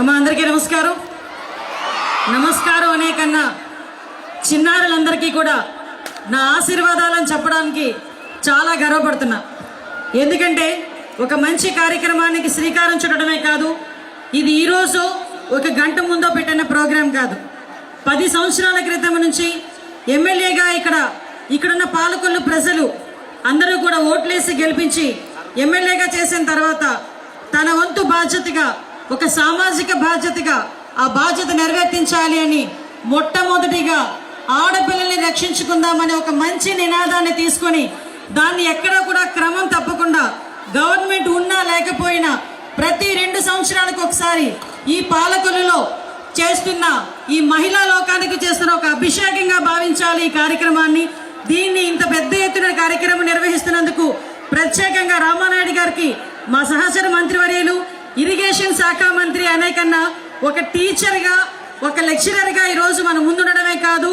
అమ్మ అందరికీ నమస్కారం. నమస్కారం అనే కన్నా చిన్నారులందరికీ కూడా నా ఆశీర్వాదాలను చెప్పడానికి చాలా గర్వపడుతున్నా. ఎందుకంటే ఒక మంచి కార్యక్రమానికి శ్రీకారం చుట్టడమే కాదు ఇది ఈరోజు ఒక గంట ముందో పెట్టిన ప్రోగ్రాం కాదు. పది సంవత్సరాల క్రితం నుంచి ఎమ్మెల్యేగా ఇక్కడ ఇక్కడున్న పాలకొల్లు ప్రజలు అందరూ కూడా ఓట్లేసి గెలిపించి ఎమ్మెల్యేగా చేసిన తర్వాత తన వంతు బాధ్యతగా ఒక సామాజిక బాధ్యతగా ఆ బాధ్యత నెరవేర్తించాలి అని మొట్టమొదటిగా ఆడపిల్లల్ని రక్షించుకుందామనే ఒక మంచి నినాదాన్ని తీసుకొని దాన్ని ఎక్కడా కూడా క్రమం తప్పకుండా గవర్నమెంట్ ఉన్నా లేకపోయినా ప్రతి రెండు సంవత్సరాలకు ఒకసారి ఈ పాలకులలో చేస్తున్న ఈ మహిళా లోకానికి చేస్తున్న ఒక అభిషేకంగా భావించాలి ఈ కార్యక్రమాన్ని. దీన్ని ఇంత పెద్ద ఎత్తున కార్యక్రమం నిర్వహిస్తున్నందుకు ప్రత్యేకంగా రామానాయుడు గారికి మా సహచర మంత్రివర్యులు ఇరిగేషన్ శాఖ మంత్రి అనే కన్నా ఒక టీచర్గా ఒక లెక్చరర్గా ఈరోజు మనం ముందుండడమే కాదు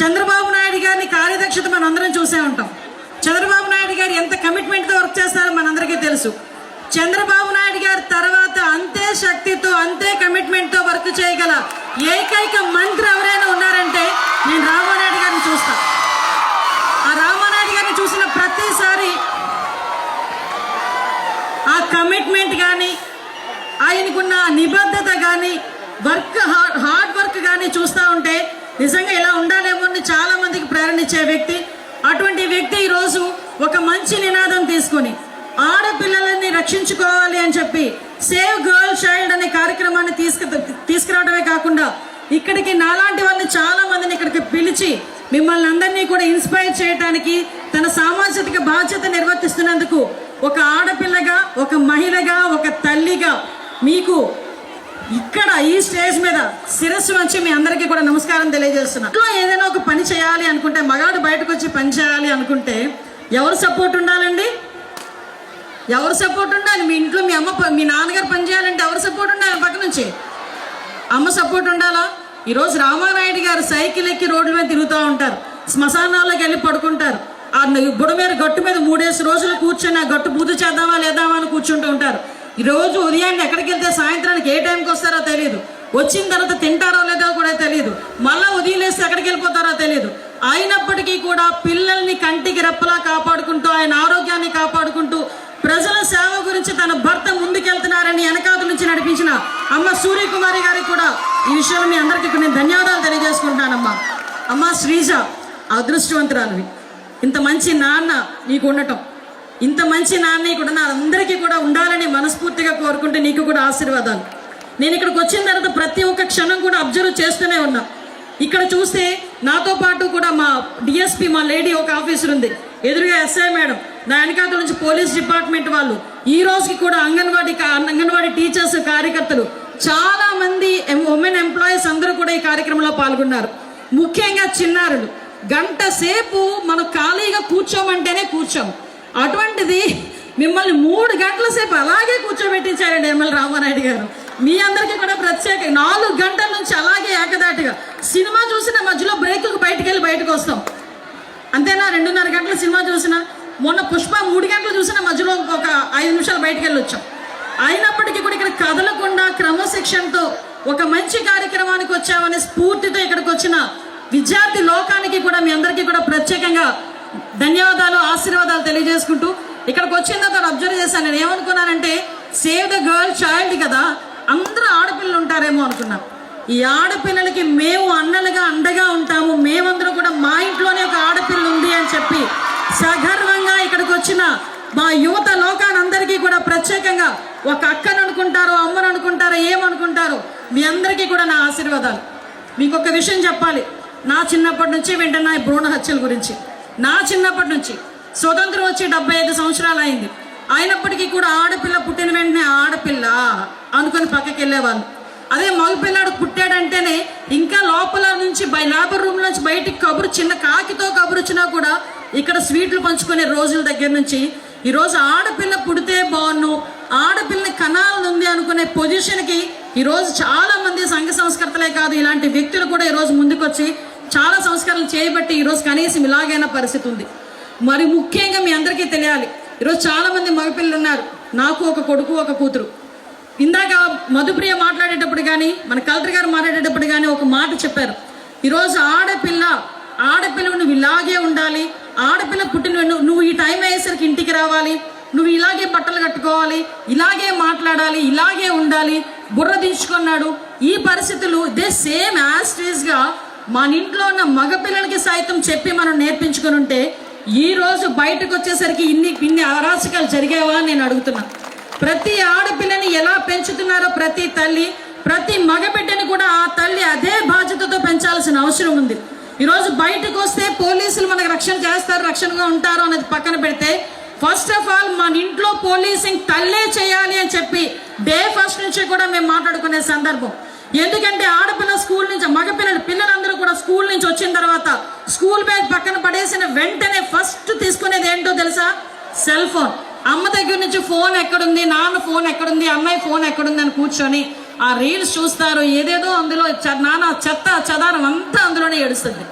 చంద్రబాబు నాయుడు గారిని కార్యదక్షత మనం అందరం చూసే ఉంటాం. చంద్రబాబు నాయుడు గారు ఎంత కమిట్మెంట్తో వర్క్ చేస్తారో మనందరికీ తెలుసు. చంద్రబాబు నాయుడు గారి తర్వాత అంతే శక్తితో అంతే కమిట్మెంట్తో వర్క్ చేయగల ఏకైక మంత్రి ఎవరైనా ఉన్నారంటే నేను రామానాయుడు గారిని చూస్తాను ఆ కమిట్మెంట్ కానీ ఆయనకున్న నిబద్ధత కానీ వర్క్ హార్డ్ వర్క్ కానీ చూస్తూ ఉంటే నిజంగా ఇలా ఉండాలేమో అని చాలా మందికి వ్యక్తి. అటువంటి వ్యక్తి ఈరోజు ఒక మంచి నినాదం తీసుకొని ఆడపిల్లలని రక్షించుకోవాలి అని చెప్పి సేవ్ గర్ల్ చైల్డ్ అనే కార్యక్రమాన్ని తీసుకు తీసుకురావడమే కాకుండా ఇక్కడికి నాలాంటి వాళ్ళని చాలా మందిని ఇక్కడికి పిలిచి మిమ్మల్ని అందరినీ కూడా ఇన్స్పైర్ చేయడానికి తన సామాజిక బాధ్యత నిర్వర్తిస్తున్నందుకు ఒక ఆడపిల్లగా ఒక మహిళగా ఒక తల్లిగా మీకు ఇక్కడ ఈ స్టేజ్ మీద శిరస్సు వంచి మీ అందరికీ కూడా నమస్కారం తెలియజేస్తున్నా. ఇంట్లో ఏదైనా ఒక పని చేయాలి అనుకుంటే మగాడు బయటకు వచ్చి పని చేయాలి అనుకుంటే ఎవరు సపోర్ట్ ఉండాలండి? ఎవరు సపోర్ట్ ఉండాలి? మీ ఇంట్లో మీ అమ్మ మీ నాన్నగారు పని చేయాలంటే ఎవరు సపోర్ట్ ఉండాలి పక్క నుంచి? అమ్మ సపోర్ట్ ఉండాలా? ఈరోజు రామారాయుడు గారు సైకిల్ ఎక్కి రోడ్ల మీద తిరుగుతూ ఉంటారు. శ్మశానాల్లోకి వెళ్ళి పడుకుంటారు. ఆ బుడ మీద గట్టు మీద మూడేసి రోజులు కూర్చొని ఆ గట్టు పూజ చేద్దామా లేదామా అని కూర్చుంటూ ఉంటారు. ఈ రోజు ఉదయాన్నే ఎక్కడికి వెళ్తే సాయంత్రానికి ఏ టైంకి వస్తారో తెలియదు వచ్చిన తర్వాత తింటారో లేదో కూడా తెలియదు మళ్ళీ ఉదయం లేస్తే ఎక్కడికి వెళ్ళిపోతారో తెలియదు అయినప్పటికీ కూడా పిల్లల్ని కంటికి రెప్పలా కాపాడుకుంటూ ఆయన ఆరోగ్యాన్ని కాపాడుకుంటూ ప్రజల సేవ గురించి తన భర్త ముందుకెళ్తున్నారని వెనకాల నుంచి నడిపించిన అమ్మ సూర్యకుమారి గారికి కూడా ఈ విషయంలో మీ అందరికీ కొన్ని నేను ధన్యవాదాలు తెలియజేసుకుంటానమ్మా అమ్మ శ్రీజ అదృష్టవంతురాలివి. ఇంత మంచి నాన్న నీకు ఉండటం. ఇంత మంచి నాన్న నీకు ఉన్న అందరికీ కూడా ఉండాలని మనస్ఫూర్తిగా కోరుకుంటే నీకు కూడా ఆశీర్వాదాలు. నేను ఇక్కడికి వచ్చిన తర్వాత ప్రతి ఒక్క క్షణం కూడా అబ్జర్వ్ చేస్తూనే ఉన్నా. ఇక్కడ చూస్తే నాతో పాటు కూడా మా డిఎస్పి మా లేడీ ఒక ఆఫీసర్ ఉంది. ఎదురుగా ఎస్ఐ మేడం. నా వెనకాల నుంచి పోలీస్ డిపార్ట్మెంట్ వాళ్ళు. ఈ రోజుకి కూడా అంగన్వాడీ కా- అంగన్వాడీ టీచర్స్ కార్యకర్తలు. చాలా మంది ఉమెన్ ఎంప్లాయీస్ అందరూ కూడా ఈ కార్యక్రమంలో పాల్గొన్నారు. ముఖ్యంగా చిన్నారులు. గంట సేపు మనం ఖాళీగా కూర్చోమంటేనే కూర్చోం. అటువంటిది మిమ్మల్ని మూడు గంటల సేపు అలాగే కూర్చోబెట్టించారండి ఎమ్మెల్యే రామారాయుడు గారు. మీ అందరికీ కూడా ప్రత్యేక నాలుగు గంటల నుంచి అలాగే ఏకదాటిగా. సినిమా చూసిన మధ్యలో బ్రేక్కి బయటకు వెళ్ళి బయటకు వస్తాం. అంతేనా? రెండున్నర గంటల సినిమా చూసిన మొన్న పుష్ప మూడు గంటలు చూసిన మధ్యలో ఒక ఐదు నిమిషాలు బయటకు వెళ్ళి వచ్చాం. అయినప్పటికీ కూడా ఇక్కడ కదలకుండా క్రమశిక్షణతో ఒక మంచి కార్యక్రమానికి వచ్చామనే స్ఫూర్తితో ఇక్కడికి వచ్చిన విద్యార్థి లోకానికి కూడా మీ అందరికీ కూడా ప్రత్యేకంగా ధన్యవాదాలు ఆశీర్వాదాలు తెలియజేసుకుంటూ ఇక్కడికి వచ్చిన తర్వాత అబ్జర్వ్ చేశాను. నేను ఏమనుకున్నానంటే సేవ్ ద గర్ల్ చైల్డ్ కదా అందరూ ఆడపిల్లలు ఉంటారేమో అనుకున్నాను. ఈ ఆడపిల్లలకి మేము అన్నలుగా అండగా ఉంటాము. మేమందరూ కూడా మా ఇంట్లోనే ఒక ఆడపిల్ల ఉంది అని చెప్పి సగర్వంగా ఇక్కడికి వచ్చిన మా యువత లోకానందరికీ కూడా ప్రత్యేకంగా ఒక అక్కను అనుకుంటారో అమ్మను అనుకుంటారో ఏమనుకుంటారో మీ అందరికీ కూడా నా ఆశీర్వాదాలు. మీకు ఒక విషయం చెప్పాలి. నా చిన్నప్పటి నుంచి వింటున్నా ఈ భ్రూణ హత్యల గురించి. నా చిన్నప్పటి నుంచి. స్వతంత్రం వచ్చి డెబ్బై ఐదు సంవత్సరాలు అయింది. అయినప్పటికీ కూడా ఆడపిల్ల పుట్టిన వెంటనే ఆడపిల్ల అనుకుని పక్కకి వెళ్ళేవాళ్ళు. అదే మగపిల్లాడు పుట్టాడంటేనే ఇంకా లోపల నుంచి బై లేబర్ రూమ్ నుంచి బయటికి కబురు చిన్న కాకితో కబురుచ్చినా కూడా ఇక్కడ స్వీట్లు పంచుకునే రోజుల దగ్గర నుంచి ఈరోజు ఆడపిల్ల పుడితే బాగున్ను ఆడపిల్లని కనాలని ఉంది అనుకునే పొజిషన్కి ఈరోజు చాలా మంది సంఘ సంస్కర్తలే కాదు ఇలాంటి వ్యక్తులు కూడా ఈరోజు ముందుకొచ్చి చాలా సంస్కరణలు చేయబట్టి ఈరోజు కనీసం ఇలాగైన పరిస్థితి ఉంది. మరి ముఖ్యంగా మీ అందరికీ తెలియాలి ఈరోజు చాలామంది మగపిల్లలు ఉన్నారు. నాకు ఒక కొడుకు ఒక కూతురు. ఇందాక మధుప్రియ మాట్లాడేటప్పుడు కానీ మన కలెక్టర్ గారు మాట్లాడేటప్పుడు కానీ ఒక మాట చెప్పారు. ఈరోజు ఆడపిల్ల ఆడపిల్ల నువ్వు ఇలాగే ఉండాలి ఆడపిల్ల పుట్టిన నువ్వు- ఈ టైం అయ్యేసరికి ఇంటికి రావాలి నువ్వు ఇలాగే బట్టలు కట్టుకోవాలి ఇలాగే మాట్లాడాలి ఇలాగే ఉండాలి బుర్ర దించుకున్నాడు. ఈ పరిస్థితులు ఇదే సేమ్ యాస్టేజ్ మన ఇంట్లో ఉన్న మగపిల్లలకి సైతం చెప్పి మనం నేర్పించుకుని ఉంటే ఈ రోజు బయటకు వచ్చేసరికి ఇన్ని ఇన్ని అరాచకాలు జరిగావా అని నేను అడుగుతున్నా. ప్రతి ఆడపిల్లని ఎలా పెంచుతున్నారో ప్రతి తల్లి ప్రతి మగబిడ్డని కూడా ఆ తల్లి అదే బాధ్యతతో పెంచాల్సిన అవసరం ఉంది. ఈరోజు బయటకు వస్తే పోలీసులు మనకు రక్షణ చేస్తారు రక్షణగా ఉంటారు అనేది పక్కన పెడితే ఫస్ట్ ఆఫ్ ఆల్ మన ఇంట్లో పోలీసింగ్ తల్లే చేయాలి అని చెప్పి డే ఫస్ట్ నుంచి కూడా మేము మాట్లాడుకునే సందర్భం. ఎందుకంటే ఆడపిల్ల స్కూల్ నుంచి మగపిల్లలు పిల్లలందరూ కూడా స్కూల్ నుంచి వచ్చిన తర్వాత స్కూల్ బ్యాగ్ పక్కన పడేసిన వెంటనే ఫస్ట్ తీసుకునేది ఏంటో తెలుసా? సెల్ ఫోన్ అమ్మ దగ్గర నుంచి ఫోన్ ఎక్కడుంది? నాన్న ఫోన్ ఎక్కడుంది? అమ్మాయి ఫోన్ ఎక్కడుంది అని కూర్చొని ఆ రీల్స్ చూస్తారు. ఏదేదో అందులో చ- నాన్న చెత్త చదారం అంతా అందులోనే ఏడుస్తుంది.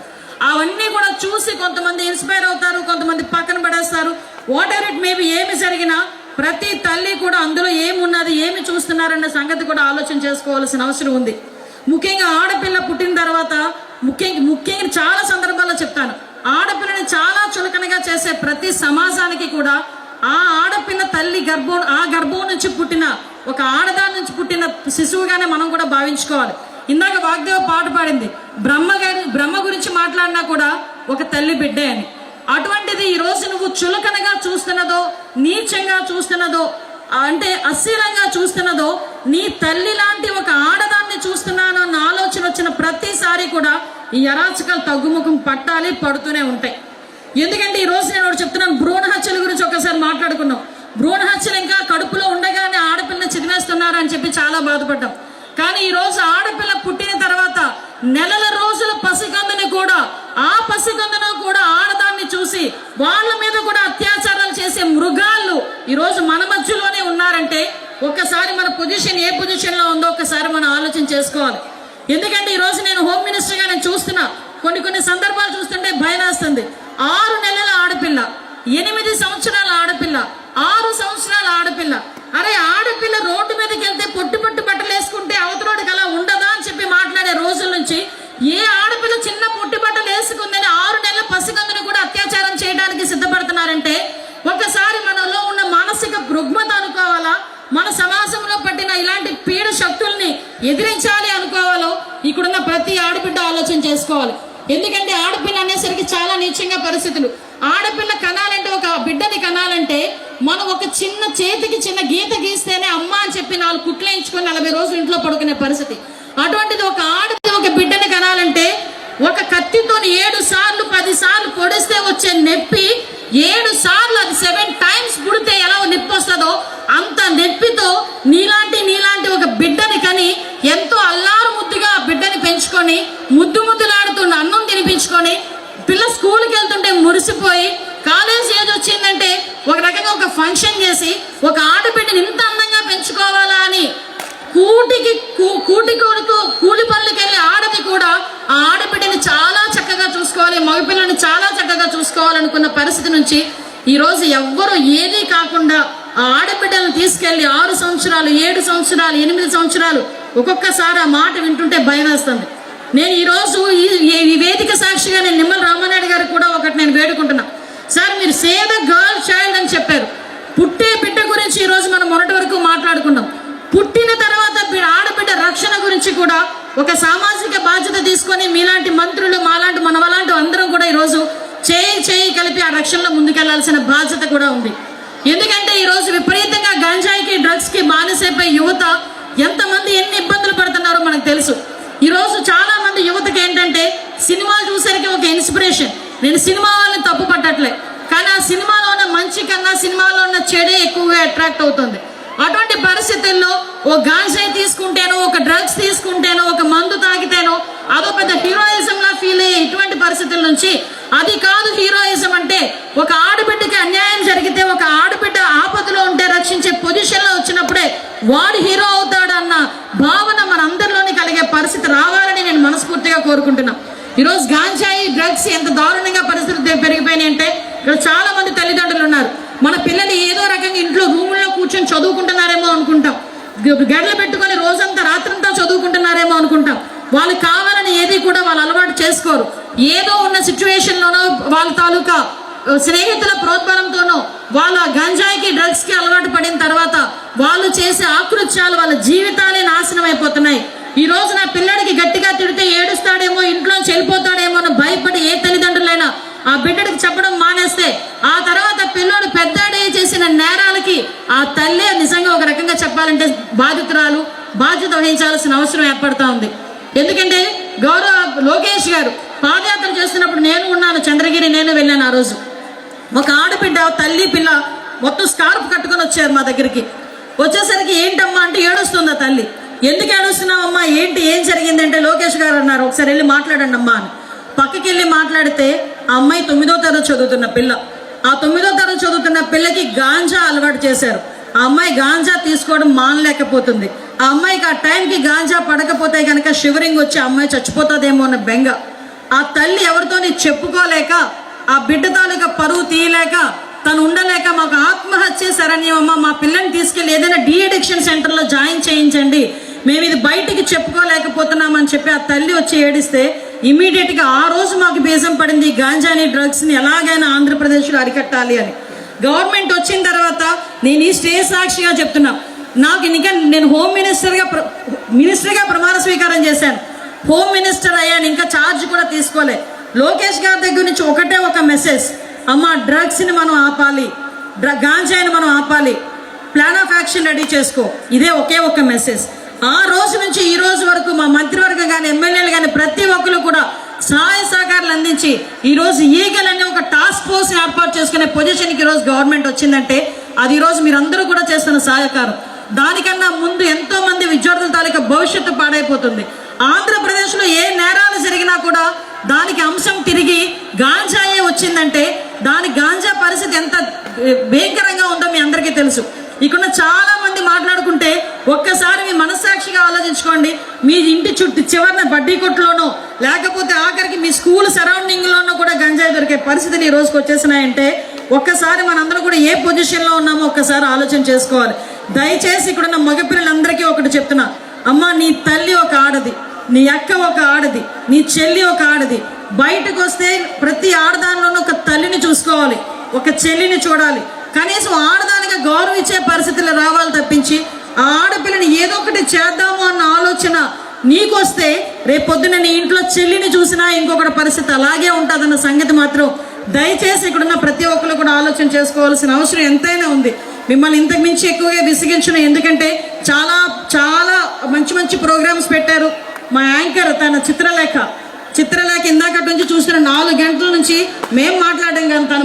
అవన్నీ కూడా చూసి కొంతమంది ఇన్స్పైర్ అవుతారు కొంతమంది పక్కన పడేస్తారు. వాట్ ఎవర్ ఇట్ మేబీ ఏమి జరిగినా ప్రతి తల్లి కూడా అందులో ఏమున్నది ఏమి చూస్తున్నారన్న సంగతి కూడా ఆలోచన చేసుకోవాల్సిన అవసరం ఉంది. ముఖ్యంగా ఆడపిల్ల పుట్టిన తర్వాత ముఖ్యంగా ముఖ్యంగా చాలా సందర్భాల్లో చెప్తాను. ఆడపిల్లని చాలా చులకనగా చేసే ప్రతి సమాజానికి కూడా ఆ ఆడపిల్ల తల్లి గర్భం ఆ గర్భం నుంచి పుట్టిన ఒక ఆడదాని నుంచి పుట్టిన శిశువుగానే మనం కూడా భావించుకోవాలి. ఇందాక వాగ్దేవ పాట పాడింది బ్రహ్మ గారి బ్రహ్మ గురించి మాట్లాడినా కూడా ఒక తల్లి బిడ్డే అని. అటువంటిది ఈ రోజు నువ్వు చులకనగా చూస్తున్నదో నీచంగా చూస్తున్నదో అంటే అస్థిరంగా చూస్తున్నదో నీ తల్లి లాంటి ఒక ఆడదాన్ని చూస్తున్నాను అన్న ఆలోచన వచ్చిన ప్రతిసారి కూడా ఈ అరాచకాలు తగ్గుముఖం పట్టాలి పడుతూనే ఉంటాయి. ఎందుకంటే ఈ రోజు నేను ఒకటి చెప్తున్నాను భ్రూణ హత్యల గురించి ఒకసారి మాట్లాడుకున్నాం భ్రూణ హత్యలు ఇంకా కడుపులో ఉండగానే ఆడపిల్లని చిదివేస్తున్నారు అని చెప్పి చాలా బాధపడ్డాం. కానీ ఈ రోజు ఆడపిల్ల పుట్టిన నెలల రోజుల పసికందుని కూడా ఆ పసికందును కూడా ఆడదాన్ని చూసి వాళ్ళ మీద కూడా అత్యాచారాలు చేసే మృగాళ్ళు ఈ రోజు మన మధ్యలోనే ఉన్నారంటే ఒక్కసారి మన పొజిషన్ ఏ పొజిషన్లో ఉందో ఒకసారి మనం ఆలోచన చేసుకోవాలి. ఎందుకంటే ఈ రోజు నేను హోమ్ మినిస్టర్గా నేను చూస్తున్నా కొన్ని కొన్ని సందర్భాలు చూస్తుంటే భయమేస్తుంది ఆరు నెలల ఆడపిల్ల ఎనిమిది సంవత్సరాల ఆడపిల్ల ఆరు సంవత్సరాల ఆడపిల్ల. అరే ఆడపిల్ల రోడ్డు మీదకి వెళ్తే పొట్టు పొట్టు బట్టలు వేసుకుంటే అవతల ఏ ఆడపిల్ల చిన్న పుట్టి బట్టలు వేసుకుందని ఆరు నెలల పసిగందును కూడా అత్యాచారం చేయడానికి సిద్ధపడుతున్నారంటే ఒకసారి మనలో ఉన్న మానసిక రుగ్మత అనుకోవాలా? మన సమాజంలో పట్టిన ఇలాంటి పీడ శక్తుల్ని ఎదిరించాలి అనుకోవాలో? ఇక్కడున్న ప్రతి ఆడబిడ్డ ఆలోచన చేసుకోవాలి. ఎందుకంటే ఆడపిల్ల అనేసరికి చాలా నీచంగా పరిస్థితులు. ఆడపిల్ల కనాలంటే ఒక బిడ్డని కనాలంటే మనం ఒక చిన్న చేతికి చిన్న గీత గీస్తేనే అమ్మ అని చెప్పి నాలుగు కుట్లేయించుకొని నలభై రోజులు ఇంట్లో పడుకునే పరిస్థితి. అటువంటిది ఒక ఆడపిల్ల ఒక బిడ్డని కనాలంటే ఒక కత్తితో ఏడు సార్లు పది సార్లు పొడిస్తే వచ్చే నొప్పి ఏడు సార్లు అది సెవెన్ టైమ్స్ పుడితే ఎలా నొప్పి వస్తుందో అంత నొప్పితో నీలాంటి నీలాంటి ఒక బిడ్డని కని ఎంతో అల్లారు ముద్దుగా ఆ బిడ్డని పెంచుకొని ముద్దు ముద్దులాడుతున్న అన్నం తినిపించుకొని పిల్ల స్కూల్కి వెళ్తుంటే మురిసిపోయి కాలేజ్ ఏజ్ వచ్చిందంటే ఒక రకంగా ఒక ఫంక్షన్ చేసి ఒక ఆడబిడ్డని ఇంత అందంగా పెంచుకోవాలా అని కూటికి కూ- కూటి కొడుకు కూలి పనులకి వెళ్ళే ఆడది కూడా ఆ ఆడబిడ్డని చాలా చక్కగా చూసుకోవాలి మగపిల్లని చాలా చక్కగా చూసుకోవాలనుకున్న పరిస్థితి నుంచి ఈరోజు ఎవ్వరు ఏదీ కాకుండా ఆ ఆడబిడ్డలను తీసుకెళ్ళి ఆరు సంవత్సరాలు ఏడు సంవత్సరాలు ఎనిమిది సంవత్సరాలు ఒక్కొక్కసారి ఆ మాట వింటుంటే భయం వేస్తుంది నేను ఈరోజు ఈ- ఈ వేదిక సాక్షిగా నేను నిమ్మల రామానాయుడు గారికి కూడా ఒకటి నేను వేడుకుంటున్నా. సార్ మీరు సేవ్ ద గర్ల్ చైల్డ్ అని చెప్పారు. పుట్టే బిడ్డ గురించి ఈరోజు మనం మొన్నటి వరకు మాట్లాడుకున్నాం. పుట్టిన నుంచి కూడా ఒక సామాజిక బాధ్యత తీసుకొని మీలాంటి మంత్రులు మాలాంటి మనవలాంటి అందరం కూడా ఈరోజు చేయి చేయి కలిపి ఆ రక్షణలో ముందుకెళ్ళాల్సిన బాధ్యత కూడా ఉంది. ఎందుకంటే ఈ రోజు విపరీతంగా గంజాయికి డ్రగ్స్కి బానిసైపోయి యువత ఎంతమంది ఎన్ని ఇబ్బందులు పడుతున్నారో మనకు తెలుసు. ఈరోజు చాలా మంది యువతకి ఏంటంటే సినిమా చూసరికి ఒక ఇన్స్పిరేషన్. నేను సినిమా వాళ్ళని తప్పు పట్టట్లే. కానీ ఆ సినిమాలో ఉన్న మంచి కన్నా సినిమాలో ఉన్న చెడే ఎక్కువగా అట్రాక్ట్ అవుతుంది. అటువంటి పరిస్థితుల్లో ఓ గాంజాయి తీసుకుంటేనో ఒక డ్రగ్స్ తీసుకుంటేనో ఒక మందు తాగితేనో అదో పెద్ద హీరోయిజం లా ఫీల్ అయ్యే ఇటువంటి పరిస్థితుల నుంచి అది కాదు హీరోయిజం అంటే ఒక ఆడబిడ్డకి అన్యాయం జరిగితే ఒక ఆడబిడ్డ ఆపదలో ఉంటే రక్షించే పొజిషన్లో వచ్చినప్పుడే వాడు హీరో అవుతాడన్న భావన మన అందరిలోని కలిగే పరిస్థితి రావాలని నేను మనస్ఫూర్తిగా కోరుకుంటున్నా. ఈరోజు గాంజాయి డ్రగ్స్ ఎంత దారుణంగా పరిస్థితులు పెరిగిపోయినాయి అంటే ఇక్కడ చాలా మంది తల్లిదండ్రులు ఉన్నారు. మన పిల్లలు ఏదో రకంగా ఇంట్లో రూముల్లో కూర్చొని చదువుకుంటున్నారేమో అనుకుంటాం. గడలు పెట్టుకొని రోజంతా రాత్రంతా చదువుకుంటున్నారేమో అనుకుంటాం. వాళ్ళు కావాలని ఏది కూడా వాళ్ళు అలవాటు చేసుకోరు. ఏదో ఉన్న సిచ్యువేషన్లోనో వాళ్ళ తాలూకా స్నేహితుల ప్రోద్బలంతోనో వాళ్ళ గంజాయికి డ్రగ్స్కి అలవాటు పడిన తర్వాత వాళ్ళు చేసే ఆకృత్యాలు వాళ్ళ జీవితాలే నాశనం అయిపోతున్నాయి ఈ రోజు నా పిల్లడికి గట్టి తిడితే ఏడుస్తాడేమో ఇంట్లో వెళ్ళిపోతాడేమో అని భయపడి ఏ తల్లిదండ్రులైనా ఆ బిడ్డడికి చెప్పడం మానేస్తే ఆ తర్వాత పిల్లోడు పెద్దాడే చేసిన నేరాలకి ఆ తల్లే నిజంగా ఒక రకంగా చెప్పాలంటే బాధితురాలు బాధ్యత వహించాల్సిన అవసరం ఏర్పడతా ఉంది. ఎందుకంటే గౌరవ లోకేష్ గారు పాదయాత్ర చేస్తున్నప్పుడు నేను ఉన్నాను చంద్రగిరి నేను వెళ్ళాను ఆ రోజు. ఒక ఆడబిడ్డ తల్లి పిల్ల మొత్తం స్కార్ఫ్ కట్టుకొని వచ్చారు మా దగ్గరికి. వచ్చేసరికి ఏంటమ్మా అంటే ఏడుస్తుందా తల్లి. ఎందుకు ఏడుస్తున్నావమ్మా? ఏంటి? ఏం జరిగిందంటే లోకేష్ గారు అన్నారు ఒకసారి వెళ్ళి మాట్లాడండి అమ్మా అని. పక్కకి వెళ్ళి మాట్లాడితే ఆ అమ్మాయి తొమ్మిదో తరగతి చదువుతున్న పిల్ల. ఆ తొమ్మిదో తరగతి చదువుతున్న పిల్లకి గాంజా అలవాటు చేశారు. ఆ అమ్మాయి గాంజా తీసుకోవడం మానలేకపోతుంది. ఆ అమ్మాయికి ఆ టైంకి గాంజా పడకపోతే కనుక షివరింగ్ వచ్చి ఆ అమ్మాయి చచ్చిపోతుందేమో అన్న బెంగ. ఆ తల్లి ఎవరితోని చెప్పుకోలేక ఆ బిడ్డ తాలూకా పరువు తీయలేక తను ఉండలేక మాకు ఆత్మహత్య శరణ్యమ్మ మా పిల్లని తీసుకెళ్ళి ఏదైనా డీఎడిక్షన్ సెంటర్లో జాయిన్ చేయించండి. మేము ఇది బయటికి చెప్పుకోలేకపోతున్నామని చెప్పి ఆ తల్లి వచ్చి ఏడిస్తే ఇమీడియట్గా ఆ రోజు మాకు బీజం పడింది గాంజాని డ్రగ్స్ని ఎలాగైనా ఆంధ్రప్రదేశ్లో అరికట్టాలి అని. గవర్నమెంట్ వచ్చిన తర్వాత నేను ఈ స్టేజ్ సాక్షిగా చెప్తున్నా. నాకు ఇంకా నేను హోమ్ మినిస్టర్గా ప్ర- మినిస్టర్గా ప్రమాణ స్వీకారం చేశాను. హోమ్ మినిస్టర్ అయ్యాను ఇంకా ఛార్జ్ కూడా తీసుకోలే. లోకేష్ గారి దగ్గర నుంచి ఒకటే ఒక మెసేజ్ అమ్మ డ్రగ్స్ని మనం ఆపాలి. డ్ర గాంజాయిని మనం ఆపాలి. ప్లాన్ ఆఫ్ యాక్షన్ రెడీ చేసుకో. ఇదే ఒకే ఒక మెసేజ్ ఆ రోజు నుంచి ఈ రోజు వరకు మా మంత్రివర్గం కానీ ఎమ్మెల్యేలు కానీ ప్రతి ఒక్కరు కూడా సహాయ సహకారాలు అందించి ఈరోజు ఈగల్ అనే ఒక టాస్క్ ఫోర్స్ ఏర్పాటు చేసుకునే పొజిషన్కి ఈరోజు గవర్నమెంట్ వచ్చిందంటే అది ఈరోజు మీరందరూ కూడా చేస్తున్న సహకారం. దానికన్నా ముందు ఎంతో మంది విద్యార్థుల తాలూకా భవిష్యత్తు పాడైపోతుంది. ఆంధ్రప్రదేశ్లో ఏ నేరాలు జరిగినా కూడా దానికి అంశం తిరిగి గాంజాయే వచ్చిందంటే దాని గాంజా పరిస్థితి ఎంత భయంకరంగా ఉందో మీ అందరికీ తెలుసు. ఇక్కడ చాలా మంది మాట్లాడుకుంటే ఒక్కసారి మీ మనస్సాక్షిగా ఆలోచించుకోండి. మీ ఇంటి చుట్టూ చివరిన బడ్డీ కొట్టులోనో లేకపోతే ఆఖరికి మీ స్కూల్ సరౌండింగ్లోనో కూడా గంజాయి దొరికే పరిస్థితులు ఈ రోజుకి వచ్చేసినాయంటే ఒక్కసారి మనందరం కూడా ఏ పొజిషన్లో ఉన్నామో ఒక్కసారి ఆలోచన చేసుకోవాలి. దయచేసి ఇక్కడున్న మగపిల్లలందరికీ ఒకటి చెప్తున్నా. అమ్మ నీ తల్లి ఒక ఆడది నీ అక్క ఒక ఆడది నీ చెల్లి ఒక ఆడది. బయటకు వస్తే ప్రతి ఆడదానిలోనూ ఒక తల్లిని చూసుకోవాలి ఒక చెల్లిని చూడాలి. కనీసం ఆడదానిగా గౌరవం ఇచ్చే పరిస్థితులు రావాలి తప్పించి ఆ ఆడపిల్లని ఏదో ఒకటి చేద్దాము అన్న ఆలోచన నీకొస్తే రేపొద్దున నీ ఇంట్లో చెల్లిని చూసినా ఇంకొకటి పరిస్థితి అలాగే ఉంటుందన్న సంగతి మాత్రం దయచేసి ఇక్కడున్న ప్రతి ఒక్కరు కూడా ఆలోచన చేసుకోవాల్సిన అవసరం ఎంతైనా ఉంది. మిమ్మల్ని ఇంతకు మించి ఎక్కువగా విసిగించిన. ఎందుకంటే చాలా చాలా మంచి మంచి ప్రోగ్రామ్స్ పెట్టారు మా యాంకర్ తన చిత్రలేఖ. చిత్రలేఖ ఇందాక నుంచి చూస్తున్న నాలుగు గంటల నుంచి మేం మాట్లాడడం కానీ తను